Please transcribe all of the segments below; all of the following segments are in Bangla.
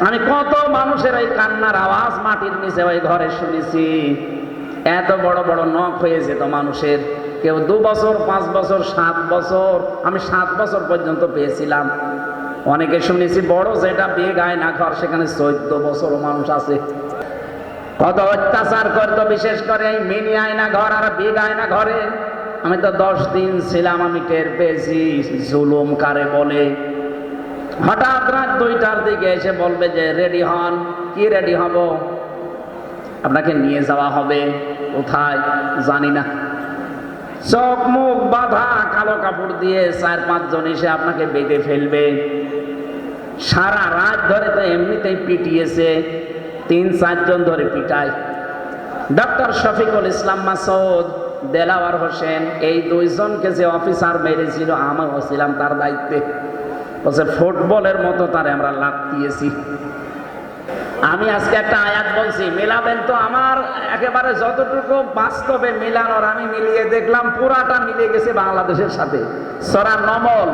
আমি কত মানুষের ওই কান্নার আওয়াজ মাটির নিচে ওই ঘরে শুনেছি। এত বড় বড় নখ হয়েছে তো মানুষের। কেউ দু বছর, পাঁচ বছর, সাত বছর, আমি সাত বছর পর্যন্ত পেয়েছিলাম। অনেকে শুনেছি, বড় যেটা বিয়ে গায় না ঘর, সেখানে চোদ্দ বছর মানুষ আছে। কত অত্যাচার করতো, বিশেষ করে এই মিনি আয়না ঘর আর বিগ আয়না ঘরে। আমি তো দশ দিন ছিলাম, আমি টের পেয়েছি, জুলুম কারে বলে। হঠাৎ রাত দুইটার দিকে এসে বলবে যে, রেডি হন। কি রেডি হব? আপনাকে নিয়ে যাওয়া হবে। কোথায়? জানি না। চোখ মুখ বাঁধা কালো কাপড় দিয়ে চার পাঁচজন এসে আপনাকে বেঁধে ফেলবে। সারা রাত ধরে তো এমনিতেই পিটিয়েছে। তিন চারজন ধরে পিটায়। ডক্টর শফিকুল ইসলাম মাসুদ দেলাওয়ার হোসেন, এই দুইজনকে যে অফিসার মেরেছিল আমিও ছিলাম তার দায়িত্বে। বলছে, ফুটবলের মতো তারে আমরা লাভ দিয়েছি। আমি আজকে একটা আয়াত বলছি, মিলাবেন তো আমার একেবারে যতটুকু বাস্তবে মিলানোর আমি মিলিয়ে দেখলাম, পুরাটা মিলে গেছে বাংলাদেশের সাথে। সরা নমল,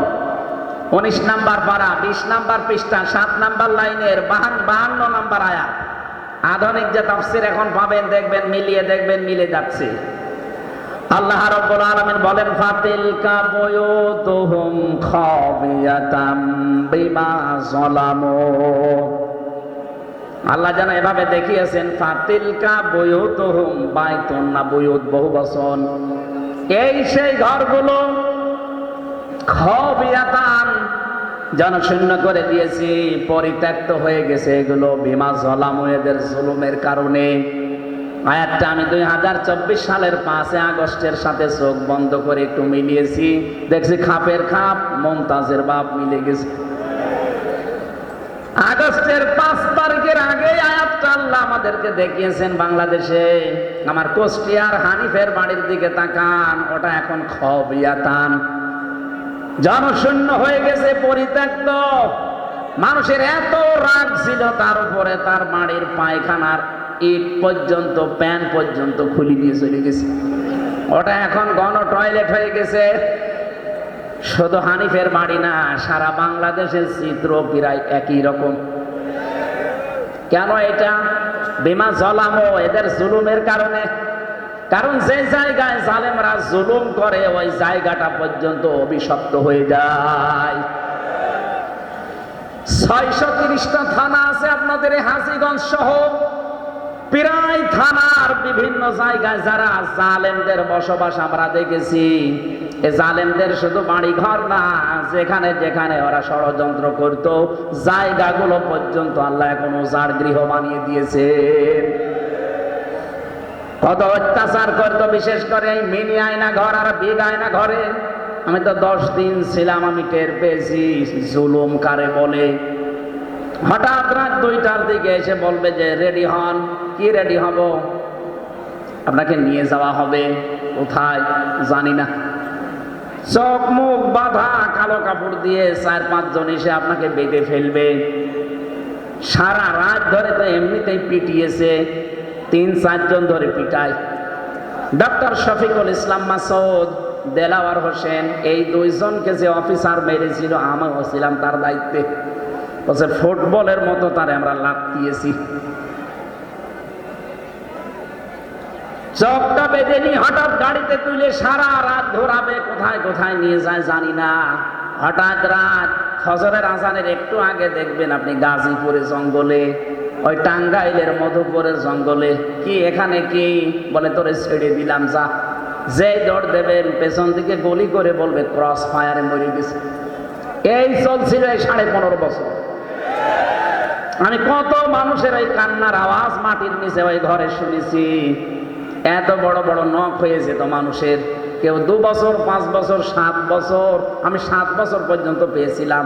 উনিশ নাম্বার পাড়া বিশ নাম্বার পৃষ্ঠা, সাত নাম্বার লাইনের বাহান, বাহান্ন নাম্বার আয়াত। আধুনিক যে তাফসির এখন পাবেন, দেখবেন, মিলিয়ে দেখবেন, মিলে যাচ্ছে। আল্লাহ রাব্বুল আলামিন বলেন ফাতিল কা বুয়ুতুহুম খাবিয়াতাম বিমা যালামু। আল্লাহ যেন এভাবে দেখিয়েছেন ফাতিল কা বুয়ুতুহুম বাইতুন না বুয়ুত বহু বচন। এই সেই ঘরগুলো খাবিয়াতান জনশূন্য করে দিয়েছি, পরিত্যক্ত হয়ে গেছে এগুলো, বিমা জলামু এদের জুলুমের কারণে। আয়াতটা আমি দুই হাজার চব্বিশ সালের পাঁচে আগস্টের সাথে চোখ বন্ধ করে একটু মিলিয়েছি। দেখছি খাপের খাপ, মমতাজের বাপ মিলে গেছে। আগস্টের পাঁচ তারিখের আগে আয়াতটা আল্লাহ আমাদেরকে দেখিয়েছেন বাংলাদেশে। আমার কোষ্টিয়ার হানিফের বাড়ির দিকে তাকান, ওটা এখন খবিয়াতান। জনশূন্য হয়ে গেছে, পরিত্যক্ত। মানুষের এত রাগ ছিল তার উপরে তার বাড়ির পায়খানার ইট পর্যন্ত, প্যান পর্যন্ত খুলি দিয়ে চলে গেছে। ওটা এখন গণ টয়লেট হয়ে গেছে। শুধু হানিফের বাড়ি না, সারা বাংলাদেশের চিত্র প্রায় একই রকম। কেন এটা? বিমা জলামো, এদের জুলুমের কারণে। কারণ যে জায়গায় জালেমরা জুলুম করে, ওই জায়গাটা পর্যন্ত অভিশপ্ত হয়ে যায়। ছয়শো তিরিশটা থানা আছে আপনাদের হাজিগঞ্জ সহ। প্রায় থানার বিভিন্ন জায়গায় যারা জালেমদের বসবাস আমরা দেখেছি জালেমদের শুধু বাড়ি ঘর না, যেখানে যেখানে ওরা ষড়যন্ত্র করত, জায়গাগুলো পর্যন্ত আল্লাহ এখন উজার গৃহ বানিয়ে দিয়েছে। কত অত্যাচার করতো, বিশেষ করে এই মিনি আয়না ঘর আর বিগ আয়না ঘরে। আমি তো দশ দিন ছিলাম, আমি টের পেয়েছি, জুলুম কারে বলে। হঠাৎ রাত দুইটার দিকে এসে বলবে যে, রেডি হন। কি রেডি হব? আপনাকে নিয়ে যাওয়া হবে। কোথায়? জানি না। চোখ মুখ বাঁধা কালো কাপড় দিয়ে চার পাঁচজন এসে আপনাকে বেঁধে ফেলবে। সারা রাত ধরে তো এমনিতেই পিটিয়েছে। তিন চারজন ধরে পিটায়। ডক্টর শফিকুল ইসলাম মাসুদ দেলাওয়ার হোসেন, এই দুইজনকে যে অফিসার মেরেছিল আমিও ছিলাম তার দায়িত্বে। বলছে, ফুটবলের মতো তারে আমরা লাভ দিয়েছি। চকটা বেঁধে নিয়ে হঠাৎ গাড়িতে তুলে সারা রাত ঘোরাবে কোথায় কোথায় নিয়ে যায় জানি না। হঠাৎ রাত, ফজরের আজানের একটু আগে দেখবেন আপনি গাজীপুরে জঙ্গলে, ওই টাঙ্গাইলের মধুপুরের জঙ্গলে, কি এখানে কি? বলে, তোরে ছেড়ে দিলাম, যা। যে দৌড় দেবেন, পেছন দিকে গলি করে বলবে ক্রস ফায়ারে মরে গেছে। এই চলছিল এই সাড়ে পনেরো বছর। আমি কত মানুষের ওই কান্নার আওয়াজ মাটির নিচে ওই ঘরে শুনেছি। এত বড় বড় নখ হয়েছে তো মানুষের। কেউ দু বছর, পাঁচ বছর, সাত বছর, আমি সাত বছর পর্যন্ত পেয়েছিলাম।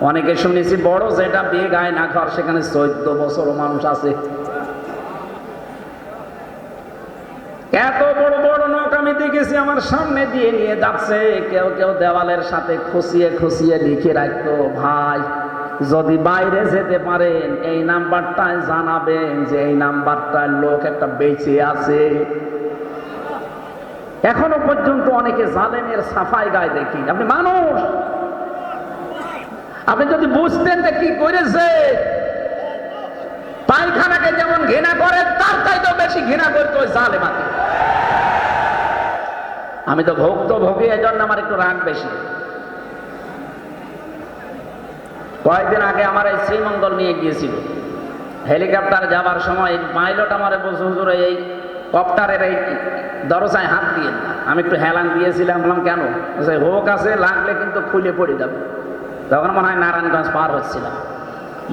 অনেকে শুনেছি, বড় যেটা বিয়ে গায় না ঘর, সেখানে চোদ্দ বছর মানুষ আছে। এত বড় বড় নখ আমি দেখেছি, আমার সামনে দিয়ে নিয়ে যাচ্ছে। কেউ কেউ দেওয়ালের সাথে খুশিয়ে খুশিয়ে লিখে রাখতো, ভাই যদি বাইরে যেতে পারেন, এই নাম্বারটায় জানাবেন যে এই নাম্বারটায় লোক একটা বেঁচে আছে। এখনও পর্যন্ত অনেকে জালেমের সাফাই গায়ে দেখি। আপনি মানুষ! আপনি যদি বুঝতেন যে কি করেছে, পায়খানাকে যেমন ঘৃণা করে, তার চাইতেও বেশি ঘৃণা করতো ওই জালেমাকে। আমি তো ভক্ত ভোগী এজন্য আমার একটু রাগ বেশি। কয়েকদিন আগে আমার এই শ্রীমঙ্গল নিয়ে গিয়েছিল। হেলিকপ্টার যাবার সময় পাইলট আমার বলছে, হুজুর, এই কপ্টারের এই দরজায় হাত দিয়ে আমি একটু হেলান দিয়েছিলাম, বললাম, কেন? হোক আছে, লাগলে কিন্তু খুলে পড়ে যাবে। তখন মনে হয় নারায়ণগঞ্জ পার হচ্ছিলাম।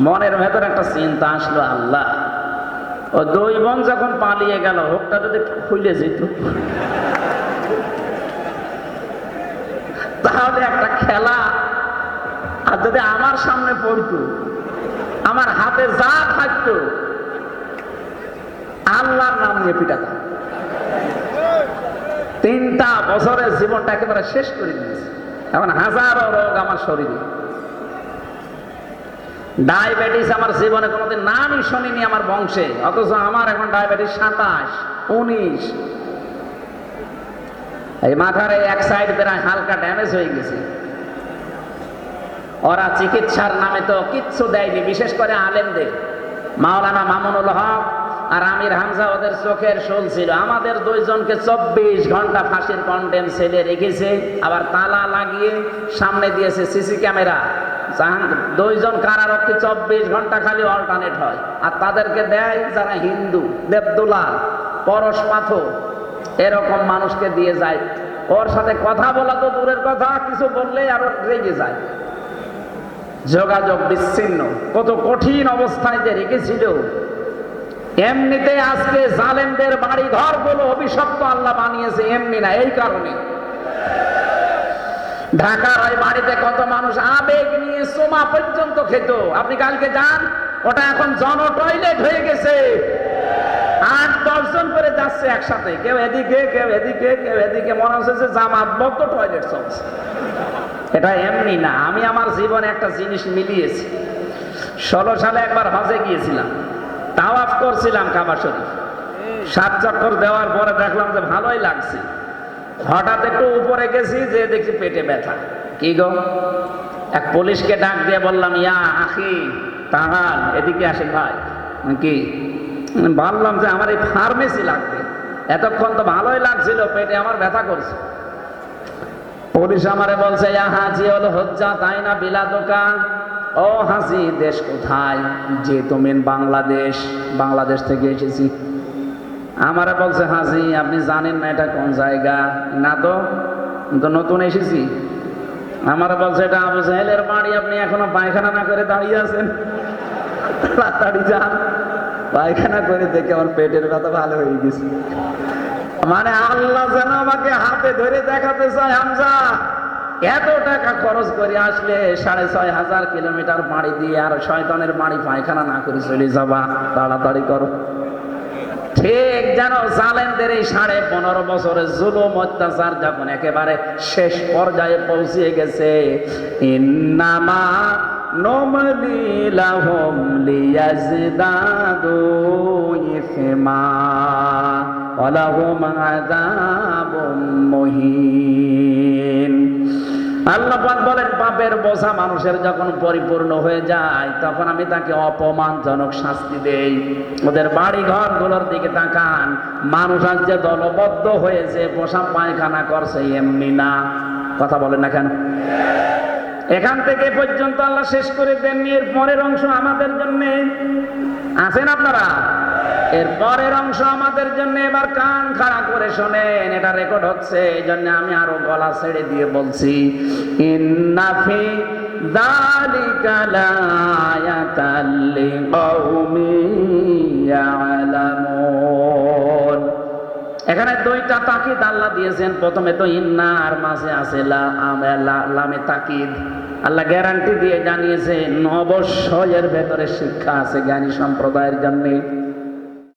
মনের ভেতর একটা চিন্তা আসলো, আল্লাহ, ও দুই বোন যখন পালিয়ে গেল, হোকটা যদি খুলে যেত। তাহলে একটা খেলা আর যদি আমার সামনে পড়তো, আমার হাতে যা থাকতো, আল্লাহর নাম নিয়ে পিটাতাম। তিনটা বছরের জীবনটা একেবারে শেষ করে দিয়েছে। এখন হাজারো রোগ আমার শরীরে। ডায়াবেটিস আমার জীবনে কোনোদিন নামই শুনিনি আমার বংশে, অথচ আমার এখন ডায়াবেটিস সাতাশ, উনিশ। এই মাথার এক সাইড প্রায় হালকা ড্যামেজ হয়ে গেছে। ওরা চিকিৎসার নামে তো কিচ্ছু দেয়নি, বিশেষ করে আলেমদের। মাওলানা মামুনুল হক আর আমির হামজা ওদের চোখের শোল ছিল। আমাদের দুইজনকে চব্বিশ ঘণ্টা ফাঁসির কন্টেন সেলে রেখেছে, আবার তালা লাগিয়ে সামনে দিয়েছে সিসি ক্যামেরা। দুইজন কারারক্ষী চব্বিশ ঘণ্টা খালি অল্টারনেট হয়। আর তাদেরকে দেয় যারা হিন্দু দেবদুলা পরশ পাথর, এরকম মানুষকে দিয়ে যায়। ওর সাথে কথা বলা তো দূরের কথা, কিছু বললে আরও রেগে যায়। যোগাযোগ বিচ্ছিন্ন। কত কঠিন অবস্থায় যে রেখেছিল। এমনিতে আজকে জালেমদের বাড়ি ঘরগুলো অভিশপ্ত আল্লাহ বানিয়েছে, এমনি না, এই কারণে। ঢাকার ওই বাড়িতে কত মানুষ আবেগ নিয়ে সোমা পর্যন্ত খেত। আপনি কালকে যান, ওটা এখন জন টয়লেট হয়ে গেছে। আট দশজন করে যাচ্ছে একসাথে। কেউ এদিকে কেউ এদিকে কেউ এদিকে, মনে হচ্ছে জামাত বদ্ধ টয়লেট চলছে। এটা এমনি না, আমি আমার জীবনে একটা জিনিস মিলিয়েছি। ষোলো সালে একবার হজে গিয়েছিলাম। তাওয়াফ করছিলাম কাবা শরীফ। সাত চক্কর দেওয়ার পরে দেখলাম যে ভালোই লাগছে। হঠাৎ একটু উপরে গেছি যে দেখি পেটে ব্যথা। কি গো? এক পুলিশকে ডাক দিয়ে বললাম, ইয়া আখি তাহাল এদিকে আসেন ভাই। কি? বললাম যে আমার এই ফার্মেসি লাগবে। এতক্ষণ তো ভালোই লাগছিল, পেটে আমার ব্যথা করছে। পুলিশ আমারে বলছে হাজি হলো হজ্জা, তাই না বিলা দোকান? ও হাসি দেশ কোথায়? যে তুমি বাংলাদেশ বাংলাদেশ থেকে এসেছি। আমারে বলছে, হাজি, আপনি জানেন না এটা কোন জায়গা? না তো তো নতুন এসেছি। আমারে বলছে, এটা আবু সাহেলের বাড়ি, আপনি এখনও পায়খানা না করে দাঁড়িয়ে আছেন? তাড়াতাড়ি যান, পায়খানা করে দেখে আমার পেটের ব্যথা ভালো হয়ে গেছে। মানে আল্লাহ যেন আমাকে হাতে ধরে দেখাতে চায়, হামজা। এত টাকা খরচ করে আসলে সাড়ে ছয় হাজার কিলোমিটার বাড়ি দিয়ে আর শয়তানের বাড়ি পায়খানা না করে চলে যাবা। তাড়াতাড়ি করো। ঠিক যেন জালেমদের এই সাড়ে পনেরো বছরের জুলুম, অত্যাচার যখন একেবারে শেষ পর্যায়ে পৌঁছে গেছে, ইন্নামা মুহিন। আল্লাহ বলেন, পাপের বোঝা মানুষের যখন পরিপূর্ণ হয়ে যায়, তখন আমি তাকে অপমানজনক শাস্তি দেই। ওদের বাড়ি ঘরগুলোর দিকে তাকান, মানুষ আজ যে দলবদ্ধ হয়েছে পোষা পায়খানা করছে, এমনি না। কথা বলেন না কেন? এখান থেকে পর্যন্ত আল্লাহ শেষ করে দেননি, এর পরের অংশ আমাদের জন্য। আছেন আপনারা? এর পরের অংশ আমাদের জন্য এবার কান খাড়া করে শোনেন, এটা রেকর্ড হচ্ছে, এই জন্য আমি আরও গলা ছেড়ে দিয়ে বলছি ইন্নাফি এখানে দুইটা তাকিদ আল্লাহ দিয়েছেন, প্রথমে তো ইন্না আর মাঝে আছে লা লামে তাকিদ। আল্লাহ গ্যারান্টি দিয়ে জানিয়েছেন, অবশ্যই এর ভেতরে শিক্ষা আছে জ্ঞানী সম্প্রদায়ের জন্য।